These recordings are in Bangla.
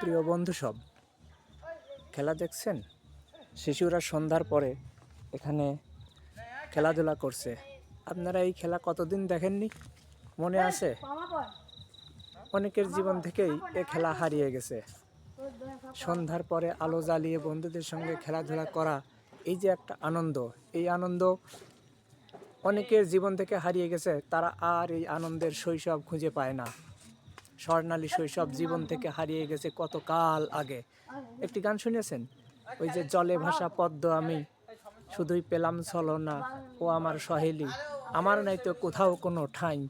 প্রিয় বন্ধু সব, খেলা দেখছেন? শিশুরা সন্ধ্যার পরে এখানে খেলাধুলা করছে। আপনারা এই খেলা কতদিন দেখেননি? মনে আছে? অনেকের জীবন থেকেই এ খেলা হারিয়ে গেছে। সন্ধ্যার পরে আলো জ্বালিয়ে বন্ধুদের সঙ্গে খেলাধুলা করা, এই যে একটা আনন্দ, এই আনন্দ অনেকের জীবন থেকে হারিয়ে গেছে, তারা আর এই আনন্দের শৈশব খুঁজে পায় না। স্বর্ণালী শৈশব জীবন থেকে হারিয়ে গেছে কত কাল আগে। একটি গান শুনেছেন? ওই যে জলে ভাষা পদ্ম আমি শুধুই পেলাম চলো না ও আমার সহেলি, আমার নাই তো কোথাও কোনো ঠাঁই।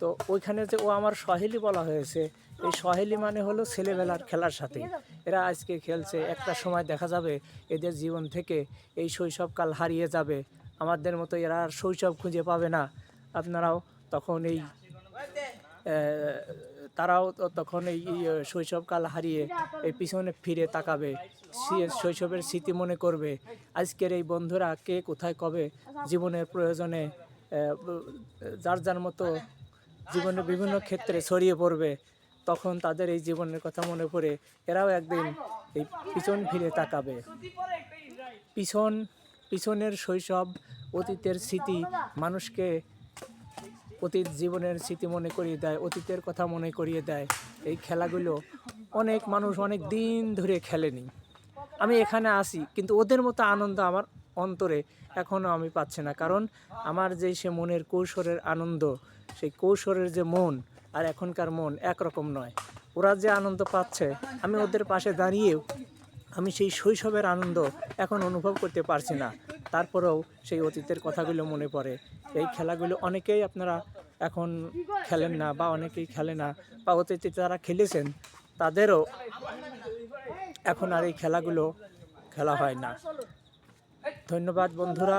তো ওইখানে যে ও আমার সহেলি বলা হয়েছে, এই সহেলি মানে হলো ছেলেবেলার খেলার সাথে। এরা আজকে খেলছে, একটা সময় দেখা যাবে এদের জীবন থেকে এই শৈশবকাল হারিয়ে যাবে। আমাদের মতো এরা আর শৈশব খুঁজে পাবে না। আপনারাও তখন এই তারাও তখন এই, শৈশবকাল হারিয়ে এই পিছনে ফিরে তাকাবে। শৈশবের স্মৃতি মনে করবে আজকের এই বন্ধুরা কে কোথায় কবে জীবনের প্রয়োজনে যার যার মতো জীবনের বিভিন্ন ক্ষেত্রে ছড়িয়ে পড়বে তখন তাদের এই জীবনের কথা মনে পড়ে এরাও একদিন এই পিছন ফিরে তাকাবে। পিছন পিছনের শৈশব অতীতের স্মৃতি মানুষকে অতীত জীবনের স্মৃতি মনে করিয়ে দেয়, অতীতের কথা মনে করিয়ে দেয়। এই খেলাগুলো অনেক মানুষ অনেক দিন ধরে খেলেনি। আমি এখানে আসি, কিন্তু ওদের মতো আনন্দ আমার অন্তরে এখনও আমি পাচ্ছি না। কারণ আমার যে সে মনের কৌশলের আনন্দ, সেই কৌশলের যে মন আর এখনকার মন একরকম নয়। ওরা যে আনন্দ পাচ্ছে, আমি ওদের পাশে দাঁড়িয়েও আমি সেই শৈশবের আনন্দ এখন অনুভব করতে পারছি না। তারপরেও সেই অতীতের কথাগুলো মনে পড়ে। এই খেলাগুলো অনেকেই আপনারা এখন খেলেন না বা অনেকেই খেলে না বা অতীতে যারা খেলেছেন, তাদেরও এখন আর এই খেলাগুলো খেলা হয় না। ধন্যবাদ বন্ধুরা।